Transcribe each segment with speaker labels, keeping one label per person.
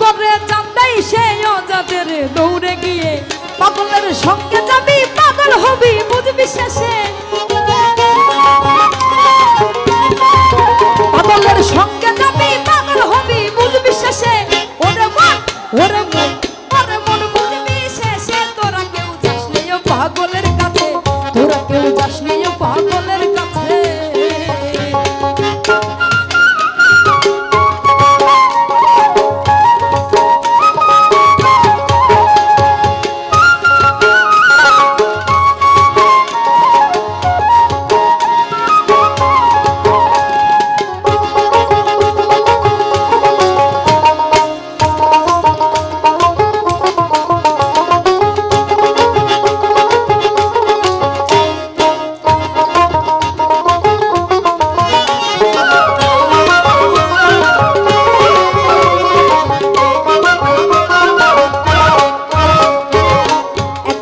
Speaker 1: করে জানতাই সে অজাদের দৌড়ে গিয়ে পাগলের সঙ্গে যাবি পাগল হবি বুঝবি শেষে।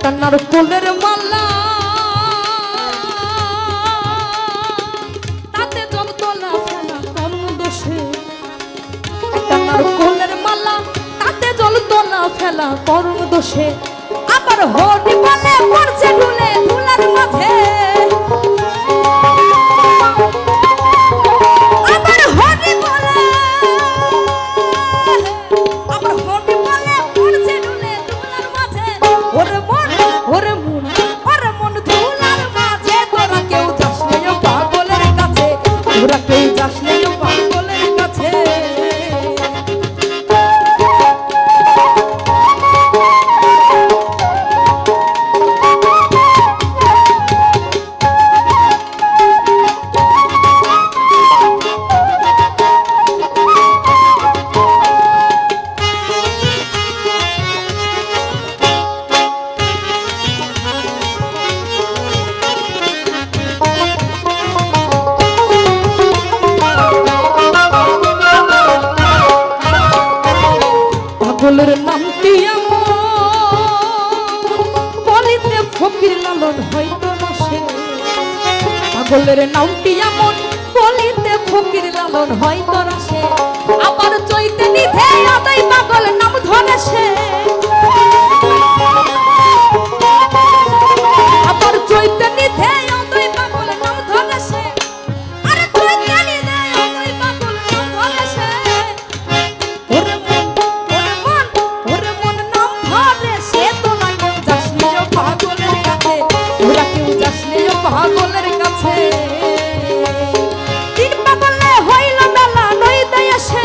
Speaker 1: একটা কোলের মালা। তাতে যন্ত্রণা ফেলা কর্ম দোষে। আবার হরি বলে পড়ছে ঢুলে ধুলার মাঝে। ফকির লালন হয়তো বসে পাগলের নামটি এমন, বলিতে ফকির লালন হয়তো না আবার চৈতে নিধে ও পাগলের কাছে। তিন পাগলে হইল মেলা নই দয়া সে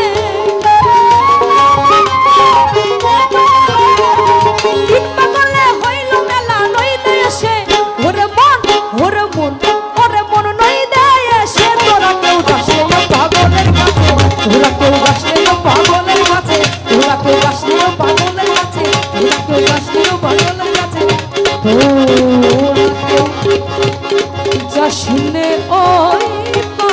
Speaker 1: তিন পাগলে হইল মেলা নই দয়া সে ওরে মন ওরে মন ওরে মন নই দয়া সে তোরা কেউ যাস পাগলের কাছে। তোরা কেউ পাগলের কাছে। তোরা কেউ ও পাগলের কাছে। তোরা কেউ যাস পাগলের কাছে। শুনে ওই পা।